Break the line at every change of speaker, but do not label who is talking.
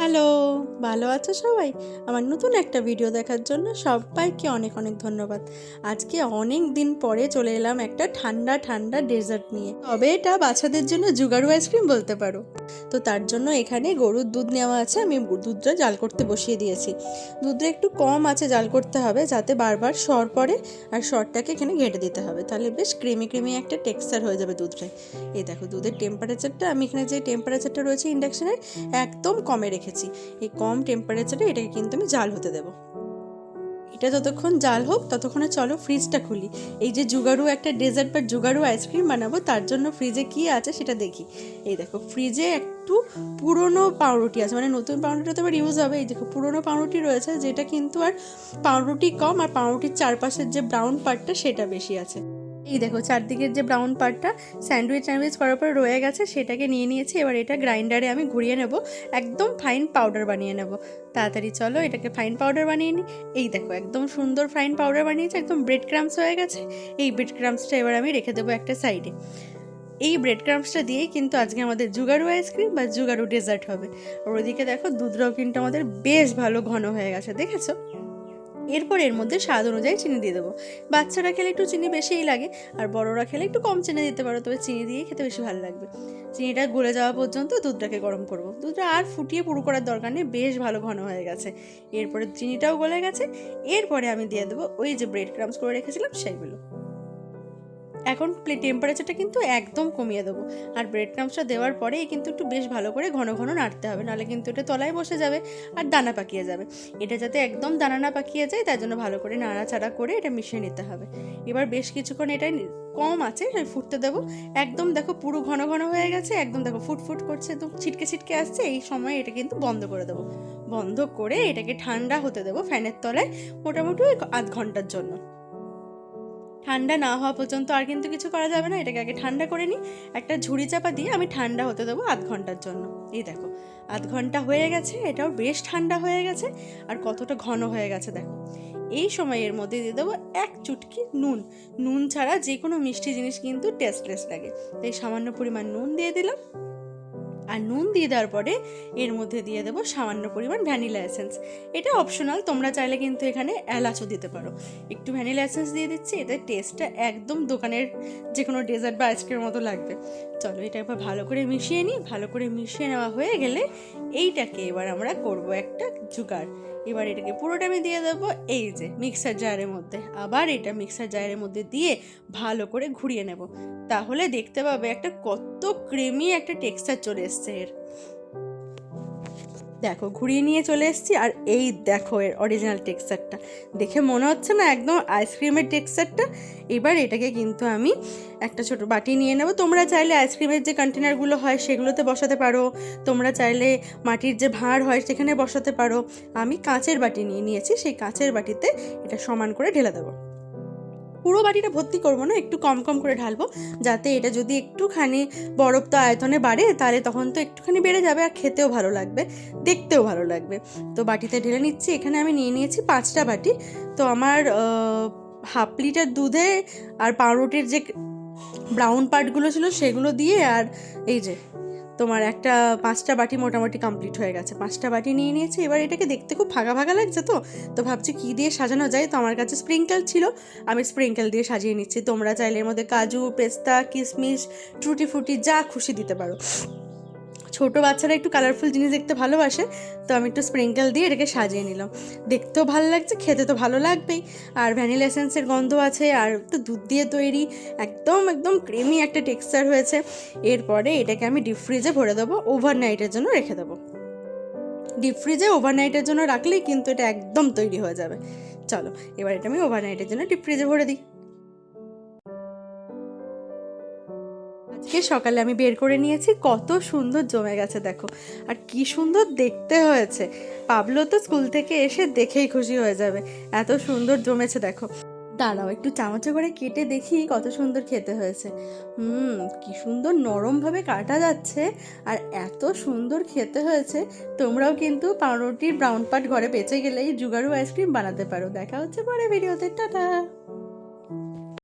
Hello, ভালো আছো সবাই? আমার নতুন একটা ভিডিও দেখার জন্য সবাইকে অনেক অনেক ধন্যবাদ। আজকে অনেক দিন পরে চলে এলাম একটা ঠান্ডা ঠান্ডা ডেজার্ট নিয়ে। তবে এটা বাচ্চাদের জন্য জুগারু আইসক্রিম বলতে পারো। তো তার জন্য এখানে গরুর দুধ নেওয়া আছে, আমি দুধটা জাল করতে বসিয়ে দিয়েছি। দুধটা একটু কম আছে জাল করতে হবে, যাতে বারবার সর পড়ে আর সরটাকে এখানে ঘেঁটে দিতে হবে। তাহলে বেশ ক্রিমি ক্রিমি একটা টেক্সচার হয়ে যাবে দুধটায়। এই দেখো, দুধের টেম্পারেচারটা আমি এখানে যে টেম্পারেচারটা রয়েছে ইন্ডাকশনের একদম কমে রেখেছি। এই কম টেম্পারেচারে এটাকে কিন্তু আমি জাল হতে দেবো। এটা যতক্ষণ জাল হোক, ততক্ষণে চলো ফ্রিজটা খুলি। এই যে জুগারু, একটা ডেজার্ট বা জুগারু আইসক্রিম বানাবো, তার জন্য ফ্রিজে কি আছে সেটা দেখি। এই দেখো ফ্রিজে একটু পুরনো পাউরুটি আছে মানে নতুন পাউরুটি তো আবার ইউজ হবে। এই দেখো, পুরনো পাউরুটি রয়েছে, যেটা কিন্তু আর পাউরুটি কম, আর পাউরুটির চারপাশের যে ব্রাউন পার্টটা সেটা বেশি আছে। এই দেখো, চারদিকের যে ব্রাউন পার্টটা স্যান্ডউইচ স্যান্ডউইচ করার পর রয়ে গেছে, সেটাকে নিয়ে নিয়েছি, এবার এটা গ্রাইন্ডারে আমি ঘুরিয়ে নেব, একদম ফাইন পাউডার বানিয়ে নেব। তাড়াতাড়ি চলো, এটাকে ফাইন পাউডার বানিয়ে নিই এই দেখো, একদম সুন্দর ফাইন পাউডার বানিয়েছে, একদম ব্রেড ক্রামস হয়ে গেছে। এই ব্রেড ক্রামসটা এবার আমি রেখে দেবো একটা সাইডে এই ব্রেড ক্রামসটা দিয়েই কিন্তু আজকে আমাদের জুগারু আইসক্রিম বা জুগারু ডেজার্ট হবে। আর ওদিকে দেখো দুধটাও কিন্তু আমাদের বেশ ভালো ঘন হয়ে গেছে, দেখেছ? এরপর এর মধ্যে স্বাদ অনুযায়ী চিনি দিয়ে দেবো। বাচ্চারা খেলে একটু চিনি বেশিই লাগে, আর বড়রা খেলে একটু কম চিনি দিতে পারো, তবে চিনি দিয়ে খেতে বেশি ভালো লাগবে। চিনিটা গলে যাওয়া পর্যন্ত দুধটাকে গরম করব। দুধটা আর ফুটিয়ে পুরো করার দরকার নেই, বেশ ভালো ঘন হয়ে গেছে। এরপরে চিনিটাও গলে গেছে, এরপরে আমি দিয়ে দেবো ওই যে ব্রেড ক্রামস করে রেখেছিলাম, সেইগুলো। এখন টেম্পারেচারটা কিন্তু একদম কমিয়ে দেবো। আর ব্রেড ক্রামসটা দেওয়ার পরে কিন্তু একটু বেশ ভালো করে ঘন ঘন নাড়তে হবে। নাহলে কিন্তু এটা তলায় বসে যাবে আর দানা পাকিয়ে যাবে। এটা যাতে একদম দানা না পাকিয়ে যায়, তার জন্য ভালো করে নাড়াচাড়া করে এটা মিশিয়ে নিতে হবে। এবার বেশ কিছুক্ষণ এটা কম আছে ফুটতে দেবো। একদম দেখো পুরো ঘন ঘন হয়ে গেছে, একদম দেখো ফুট ফুট করছে, একদম ছিটকে ছিটকে আসছে। এই সময় এটা কিন্তু বন্ধ করে দেবো। বন্ধ করে এটাকে ঠান্ডা হতে দেবো ফ্যানের তলায় মোটামুটি আধ ঘণ্টার জন্য। ঠান্ডা না হওয়া পর্যন্ত আর কিন্তু কিছু করা যাবে না, এটাকে আগে ঠান্ডা করে নিই। একটা ঝুড়ি চাপা দিয়ে আমি ঠান্ডা হতে দেবো আধ ঘণ্টার জন্য। এই দেখো, আধ ঘণ্টা হয়ে গেছে, এটাও বেশ ঠান্ডা হয়ে গেছে, আর কতটা ঘন হয়ে গেছে দেখো। এই সময়ের মধ্যে দিয়ে দেবো এক চুটকি নুন। নুন ছাড়া যে কোনো মিষ্টি জিনিস কিন্তু টেস্টলেস লাগে। তাই সামান্য পরিমাণ নুন দিয়ে দিলাম। আর নুন দিয়ে দেওয়ার পরে এর মধ্যে দিয়ে দেবো সামান্য পরিমাণ ভ্যানিলা এসেন্স। এটা অপশনাল তোমরা চাইলে কিন্তু এখানে এলাচও দিতে পারো। একটু ভ্যানিলা এসেন্স দিয়ে দিচ্ছি, এতে টেস্টটা একদম দোকানের যে কোনো ডেজার্ট বা আইসক্রিমের মতো লাগবে। চলো এটা একবার ভালো করে মিশিয়ে নিই, ভালো করে মিশিয়ে নেওয়া হয়ে গেলে এইটাকে এবার আমরা করব একটা জুগাড় এবার এটাকে পুরোটা আমি দিয়ে দেবো এই যে মিক্সার জারের মধ্যে। আবার এটা মিক্সার জারের মধ্যে দিয়ে ভালো করে ঘুরিয়ে নেব। তাহলে দেখতে পাবে একটা কত ক্রিমি একটা টেক্সচার চলে এসছে এর। দেখো, ঘুরিয়ে নিয়ে চলে এসেছি আর এই দেখো এর অরিজিনাল টেক্সচারটা দেখে মনে হচ্ছে না একদম আইসক্রিমের টেক্সচারটা এবার এটাকে কিন্তু আমি একটা ছোট বাটি নিয়ে নেব। তোমরা চাইলে আইসক্রিমের যে কন্টেনারগুলো হয় সেগুলোতে বসাতে পারো। তোমরা চাইলে মাটির যে ভাঁড় হয় সেখানে বসাতে পারো। আমি কাঁচের বাটি নিয়ে নিয়েছি। সেই কাঁচের বাটিতে এটা সমান করে ঢেলে দেবো। পুরো বাটিটা ভর্তি করব না, একটু কম কম করে ঢালবো, যাতে এটা যদি একটুখানি বরফ তো আয়তনে বাড়ে, তাহলে তখন তো একটুখানি বেড়ে যাবে আর খেতেও ভালো লাগবে, দেখতেও ভালো লাগবে। তো বাটিতে ঢেলে নিচ্ছি, এখানে আমি নিয়ে নিয়েছি পাঁচটা বাটি। তো আমার হাফ লিটার দুধে আর পাউরুটির যে ব্রাউন পার্টগুলো ছিল সেগুলো দিয়ে আর এই যে তোমার একটা পাঁচটা বাটি মোটামুটি কমপ্লিট হয়ে গেছে। পাঁচটা বাটি নিয়ে নিয়েছি, এবার এটাকে দেখতে খুব ফাঁকা ফাঁকা লাগছে তো। তো ভাবছি কী দিয়ে সাজানো যায়? তো আমার কাছে স্প্রিঙ্কেল ছিল, আমি স্প্রিঙ্কেল দিয়ে সাজিয়ে নিচ্ছি। তোমরা চাইলে এর মধ্যে কাজু, পেস্তা, কিশমিশ টুটি ফুটি যা খুশি দিতে পারো। ছোটো বাচ্চারা একটু কালারফুল জিনিস দেখতে ভালোবাসে, তো আমি একটু স্প্রিঙ্কেল দিয়ে এটাকে সাজিয়ে নিলাম। দেখতেও ভালো লাগছে, খেতে তো ভালো লাগবেই। আর ভ্যানিলা এসেন্সের গন্ধ আছে, আর তো দুধ দিয়ে তৈরি, একদম একদম ক্রিমি একটা টেক্সচার হয়েছে। এরপরে এটাকে আমি ডিপ ফ্রিজে ভরে দেবো ওভারনাইটের জন্য রেখে দেবো। ডিপ ফ্রিজে ওভারনাইটের জন্য রাখলেই কিন্তু এটা একদম তৈরি হয়ে যাবে। চলো, এবার এটা আমি ওভারনাইটের জন্য ডিপ ফ্রিজে ভরে দিই। আজকে সকালে আমি বের করে নিয়েছি। কত সুন্দর জমে গেছে, দেখো। আর কি সুন্দর দেখতে হয়েছে। পাবলো তো স্কুল থেকে এসে দেখেই খুশি হয়ে যাবে। এত সুন্দর জমেছে, দেখো। দাঁড়াও, একটু চামচে করে কেটে দেখি কত সুন্দর খেতে হয়েছে। হুম, কি সুন্দর নরমভাবে কাটা যাচ্ছে আর এত সুন্দর খেতে হয়েছে। তোমরাও কিন্তু পাউরুটির ব্রাউন পাট ঘরে বেঁচে গেলেই জুগারু আইসক্রিম বানাতে পারো। দেখা হচ্ছে পরে ভিডিওতে। টাটা!